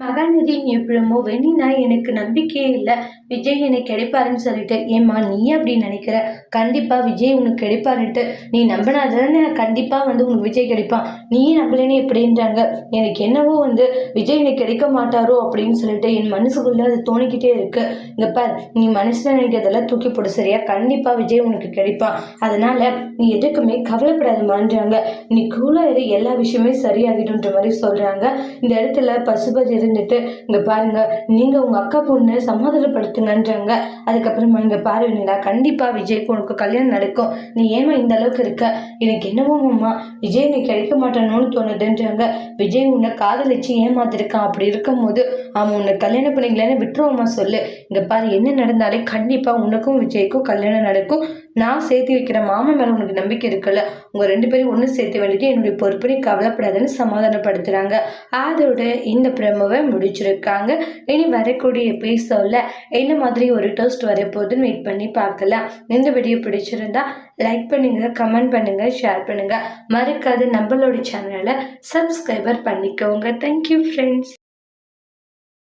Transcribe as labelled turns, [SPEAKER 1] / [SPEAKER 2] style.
[SPEAKER 1] மகாநதி எப்படிமோ வெண்ணினா எனக்கு நம்பிக்கையே இல்லை. விஜய் எனக்கு கிடைப்பாருன்னு சொல்லிட்டு ஏம்மா நீ அப்படி நினைக்கிற? கண்டிப்பாக விஜய் உனக்கு கிடைப்பாருன்ட்டு நீ நம்பினாதானே கண்டிப்பாக வந்து உனக்கு விஜய் கிடைப்பான். நீ நம்பலன்னு எப்படின்றாங்க. எனக்கு என்னவோ வந்து விஜய் எனக்கு கிடைக்க மாட்டாரோ அப்படின்னு சொல்லிட்டு என் மனசுக்குள்ளே அது தோணிக்கிட்டே இருக்கு. இங்கே பார் நீ மனசில் நினைக்கிறதெல்லாம் தூக்கி போடு சரியா? கண்டிப்பாக விஜய் உனக்கு கிடைப்பான். அதனால நீ எதுக்குமே கவலைப்படாதமான்றாங்க நீ கூலாக எல்லா விஷயமே சரியாகிடும்ன்ற மாதிரி சொல்கிறாங்க இந்த இடத்துல பசுபதி இருந்துட்டு இங்கே பாருங்க நீங்கள் உங்கள் அக்கா பொண்ணு சமாதானப்படுத்துங்கன்றாங்க. அதுக்கப்புறமா இங்கே பாரு வினிலா கண்டிப்பாக விஜய் பொண்ணுக்கு கல்யாணம் நடக்கும். நீ ஏமா இந்த அளவுக்கு இருக்க? எனக்கு என்னவோ அம்மா விஜய் நீ கிடைக்க மாட்டானோன்னு தோணுதுன்றாங்க. விஜய் உன்னை காதலிச்சு ஏமாத்திருக்கான் அப்படி இருக்கும்போது அவன் உன்னை கல்யாணம் பண்ணிக்கலன்னு விட்டுருவோம்மா சொல்லு. இங்கே பாரு என்ன நடந்தாலே கண்டிப்பாக உனக்கும் விஜய்க்கும் கல்யாணம் நடக்கும். நான் சேர்த்து வைக்கிற மாமன் மேலே உனக்கு நம்பிக்கை இருக்குல்ல? உங்கள் ரெண்டு பேரும் ஒன்று சேர்த்து வேண்டிட்டு என்னுடைய பொறுப்பு நீ கவலைப்படாதுன்னு சமாதானப்படுத்துகிறாங்க அதோட இந்த பிரமவை முடிச்சிருக்காங்க. இனி வரக்கூடிய எபிசோடில் என்ன மாதிரி ஒரு டோஸ்ட் வரப்போகுதுன்னு வெயிட் பண்ணி பார்க்கலாம். இந்த வீடியோ பிடிச்சிருந்தா லைக் பண்ணுங்கள் கமெண்ட் பண்ணுங்கள் ஷேர் பண்ணுங்கள் மறக்காது நம்மளோட சேனலை சப்ஸ்கிரைபர் பண்ணிக்கோங்க. Thank you friends